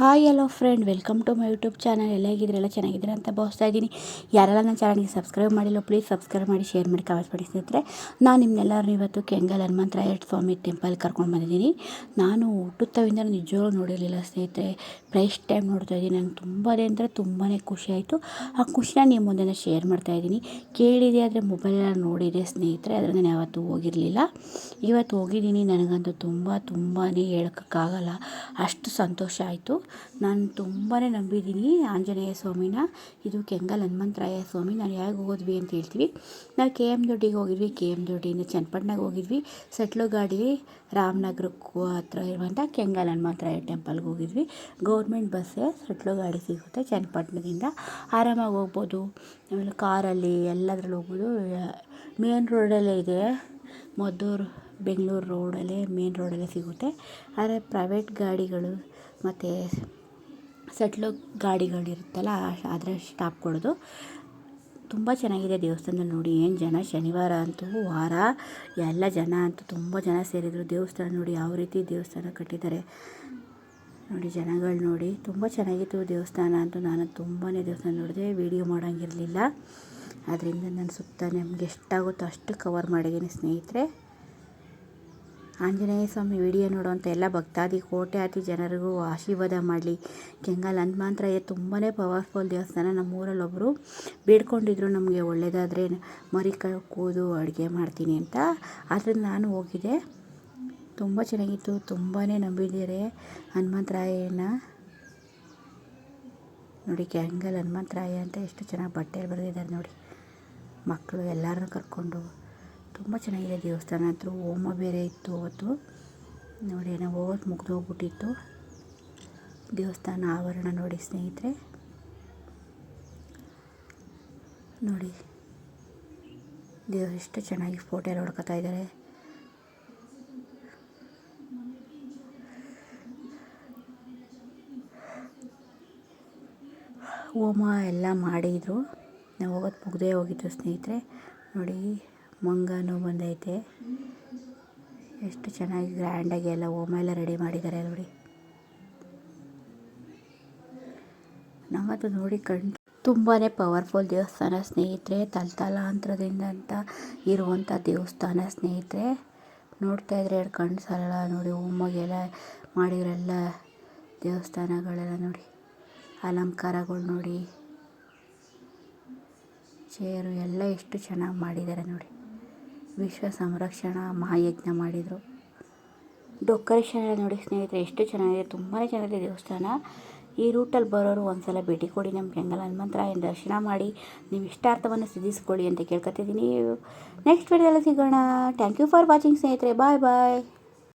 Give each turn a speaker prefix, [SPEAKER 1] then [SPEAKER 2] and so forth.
[SPEAKER 1] Hi hello friend welcome to my YouTube channel ಎಲ್ಲ ಹೇಗಿದ್ರೆಲ್ಲ ಚೆನ್ನಾಗಿದ್ದೀರಾ ಅಂತ ಭಾವಿಸ್ತಾ ಇದ್ದೀನಿ. ಯಾರೆಲ್ಲ ನನ್ನ ಚಾನಲ್ಗೆ ಸಬ್ಸ್ಕ್ರೈಬ್ ಮಾಡಿಲ್ಲ ಪ್ಲೀಸ್ ಸಬ್ಸ್ಕ್ರೈಬ್ ಮಾಡಿ ಶೇರ್ ಮಾಡಿ ಕಮೆಂಟ್ ಮಾಡಿ ಸ್ನೇಹಿತರೆ. ನಾನು ನಿಮ್ಮನ್ನೆಲ್ಲರೂ ಇವತ್ತು ಕೆಂಗಲ್ ಹನುಮಂತರಾಯ ಸ್ವಾಮಿ ಟೆಂಪಲ್ ಕರ್ಕೊಂಡು ಬಂದಿದ್ದೀನಿ. ನಾನು ಹುಟ್ಟುತ್ತವಿಂದ ನಿಜವಾಗ್ಲೂ ನೋಡಿರಲಿಲ್ಲ ಸ್ನೇಹಿತರೆ. ಫ್ರೆಶ್ ಟೈಮ್ ನೋಡ್ತಾ ಇದ್ದೀನಿ. ನಂಗೆ ತುಂಬಾ ಅಂದರೆ ತುಂಬಾ ಖುಷಿ ಆಯಿತು. ಆ ಖುಷಿನ ನಿಮ್ಮ ಮುಂದೆ ಶೇರ್ ಮಾಡ್ತಾ ಇದ್ದೀನಿ. ಕೇಳಿದೆ ಆದರೆ ಮೊಬೈಲೆಲ್ಲ ನೋಡಿದೆ ಸ್ನೇಹಿತರೆ. ಅದರಿಂದ ನಾನು ಯಾವತ್ತೂ ಹೋಗಿರಲಿಲ್ಲ. ಇವತ್ತು ಹೋಗಿದ್ದೀನಿ. ನನಗಂತೂ ತುಂಬ ತುಂಬಾ ಹೇಳೋಕ್ಕಾಗಲ್ಲ. ಅಷ್ಟು ಸಂತೋಷ ಆಯಿತು. ನಾನು ತುಂಬಾ ನಂಬಿದ್ದೀನಿ ಆಂಜನೇಯ ಸ್ವಾಮಿನ. ಇದು ಕೆಂಗಲ್ ಹನುಮಂತರಾಯ ಸ್ವಾಮಿ. ನಾನು ಹೇಗೆ ಹೋದ್ವಿ ಅಂತ ಹೇಳ್ತೀವಿ. ನಾವು ಕೆ ಎಂ ದೊಡ್ಡಿಗೆ ಹೋಗಿದ್ವಿ. ಕೆ ಎಂ ದೊಡ್ಡಿಯಿಂದ ಚನ್ನಪಟ್ಟಣಕ್ಕೆ ಹೋಗಿದ್ವಿ. ಸೆಟ್ಲು ಗಾಡಿ ರಾಮನಗರಕ್ಕೂ ಹತ್ರ ಇರುವಂಥ ಕೆಂಗಲ್ ಹನುಮಂತರಾಯ ಟೆಂಪಲ್ಗೆ ಹೋಗಿದ್ವಿ. ಗೌರ್ಮೆಂಟ್ ಬಸ್ಸೇ ಸೆಟ್ಲು ಗಾಡಿ ಸಿಗುತ್ತೆ ಚನ್ನಪಟ್ಟಣದಿಂದ. ಆರಾಮಾಗಿ ಹೋಗ್ಬೋದು. ಆಮೇಲೆ ಕಾರಲ್ಲಿ ಎಲ್ಲದ್ರಲ್ಲಿ ಹೋಗ್ಬೋದು. ಮೇನ್ ರೋಡಲ್ಲೇ ಇದೆ. ಮದ್ದೂರು, ಬೆಂಗಳೂರು ರೋಡಲ್ಲೇ ಮೇನ್ ರೋಡಲ್ಲೇ ಸಿಗುತ್ತೆ. ಆದರೆ ಪ್ರೈವೇಟ್ ಗಾಡಿಗಳು ಮತ್ತು ಸೆಟ್ಲ್ ಗಾಡಿಗಳಿರುತ್ತಲ್ಲ ಆದರೆ ಸ್ಟಾಪ್ ಕೊಡೋದು. ತುಂಬ ಚೆನ್ನಾಗಿದೆ ದೇವಸ್ಥಾನದಲ್ಲಿ ನೋಡಿ, ಏನು ಜನ ಶನಿವಾರ ಅಂತೂ ವಾರ, ಎಲ್ಲ ಜನ ಅಂತೂ ತುಂಬ ಜನ ಸೇರಿದರು. ದೇವಸ್ಥಾನ ನೋಡಿ ಯಾವ ರೀತಿ ದೇವಸ್ಥಾನ ಕಟ್ಟಿದ್ದಾರೆ. ನೋಡಿ ಜನಗಳು ನೋಡಿ, ತುಂಬ ಚೆನ್ನಾಗಿತ್ತು ದೇವಸ್ಥಾನ ಅಂತೂ ನಾನು ತುಂಬಾ ದೇವಸ್ಥಾನ ನೋಡಿದೆ. ವೀಡಿಯೋ ಮಾಡೋಂಗಿರಲಿಲ್ಲ. ಆದ್ದರಿಂದ ನಾನು ಸುತ್ತ ನಮ್ಗೆ ಎಷ್ಟಾಗುತ್ತೋ ಅಷ್ಟು ಕವರ್ ಮಾಡಿದ್ದೀನಿ ಸ್ನೇಹಿತರೆ. ಆಂಜನೇಯ ಸ್ವಾಮಿ ವಿಡಿಯೋ ನೋಡುವಂಥ ಎಲ್ಲ ಭಕ್ತಾದಿ ಕೋಟ್ಯಾತಿ ಜನರಿಗೂ ಆಶೀರ್ವಾದ ಮಾಡಲಿ. ಕೆಂಗಲ್ ಹನುಮಂತರಾಯ ತುಂಬಾ ಪವರ್ಫುಲ್ ದೇವಸ್ಥಾನ. ನಮ್ಮೂರಲ್ಲಿ ಒಬ್ಬರು ಬೇಡ್ಕೊಂಡಿದ್ರು ನಮಗೆ ಒಳ್ಳೆಯದಾದರೆ ಮರಿ ಕೂದು ಅಡುಗೆ ಮಾಡ್ತೀನಿ ಅಂತ. ಆದ್ದರಿಂದ ನಾನು ಹೋಗಿದ್ದೆ. ತುಂಬ ಚೆನ್ನಾಗಿತ್ತು. ತುಂಬಾ ನಂಬಿದ್ದೀರಿ ಹನುಮಂತರಾಯನ ನೋಡಿ ಕೆಂಗಲ್ ಹನುಮಂತರಾಯ ಅಂತ ಎಷ್ಟು ಚೆನ್ನಾಗಿ ಬಟ್ಟೆ ಬರೆದಿದ್ದಾರೆ ನೋಡಿ. ಮಕ್ಕಳು ಎಲ್ಲರನ್ನೂ ಕರ್ಕೊಂಡು ತುಂಬ ಚೆನ್ನಾಗಿದೆ ದೇವಸ್ಥಾನ. ಹತ್ರ ಹೋಮ ಬೇರೆ ಇತ್ತು ಅವತ್ತು. ನೋಡಿ ನಾವು ಹೋಗೋದು ಮುಗಿದೋಗ್ಬಿಟ್ಟಿತ್ತು. ದೇವಸ್ಥಾನ ಆವರಣ ನೋಡಿ ಸ್ನೇಹಿತರೆ. ನೋಡಿ, ದೇವರು ಎಷ್ಟು ಚೆನ್ನಾಗಿ ಫೋಟೋ ಎಲ್ಲ ಹೊಡ್ಕೊತಾ ಇದ್ದಾರೆ. ಹೋಮ ಎಲ್ಲ ಮಾಡಿದರು. ನಾವು ಹೋಗೋದು ಮುಗ್ದೇ ಹೋಗಿತ್ತು ಸ್ನೇಹಿತರೆ. ನೋಡಿ ಮಂಗನೂ ಬಂದೈತೆ. ಎಷ್ಟು ಚೆನ್ನಾಗಿ ಗ್ರ್ಯಾಂಡಾಗಿ ಎಲ್ಲ ಹೋಮ ಎಲ್ಲ ರೆಡಿ ಮಾಡಿದ್ದಾರೆ ನೋಡಿ. ನಮ್ಮದು ನೋಡಿ ಕಣ್ ತುಂಬಾ ಪವರ್ಫುಲ್ ದೇವಸ್ಥಾನ ಸ್ನೇಹಿತರೆ, ತಲತಲಾಂತರದಿಂದ ಅಂತ ಇರುವಂಥ ದೇವಸ್ಥಾನ ಸ್ನೇಹಿತರೆ. ನೋಡ್ತಾ ಇದ್ರೆ ಎರಡು ಕಣ್ಣು ಸಾಲಲ್ಲ ನೋಡಿ ಹೋಮಗೆಲ್ಲ ಮಾಡಿರೋಲ್ಲ ದೇವಸ್ಥಾನಗಳೆಲ್ಲ ನೋಡಿ. ಅಲಂಕಾರಗಳು ನೋಡಿ. ಚೇರು ಎಲ್ಲ ಎಷ್ಟು ಚೆನ್ನಾಗಿ ಮಾಡಿದ್ದಾರೆ ನೋಡಿ. ವಿಶ್ವ ಸಂರಕ್ಷಣಾ ಮಹಾಯಜ್ಞ ಮಾಡಿದರು. ಡೆಕೋರೇಷನ್ ಎಲ್ಲ ನೋಡಿ ಸ್ನೇಹಿತರೆ, ಎಷ್ಟು ಚೆನ್ನಾಗಿದೆ. ತುಂಬಾ ಚೆನ್ನಾಗಿದೆ ದೇವಸ್ಥಾನ. ಈ ರೂಟಲ್ಲಿ ಬರೋರು ಒಂದ್ಸಲ ಭೇಟಿ ಕೊಡಿ ನಮ್ಮ ಕೆಂಗಲ್ ಹನುಮಂತರಾಯನ ದರ್ಶನ ಮಾಡಿ, ನೀವು ಇಷ್ಟಾರ್ಥವನ್ನು ಸಿದ್ಧಿಸ್ಕೊಳ್ಳಿ ಅಂತ ಕೇಳ್ಕೊತಿದ್ದೀನಿ. ನೆಕ್ಸ್ಟ್ ವಿಡಿಯೋದಲ್ಲಿ ಸಿಗೋಣ. ಥ್ಯಾಂಕ್ ಯು ಫಾರ್ ವಾಚಿಂಗ್ ಸ್ನೇಹಿತರೆ. ಬಾಯ್ ಬಾಯ್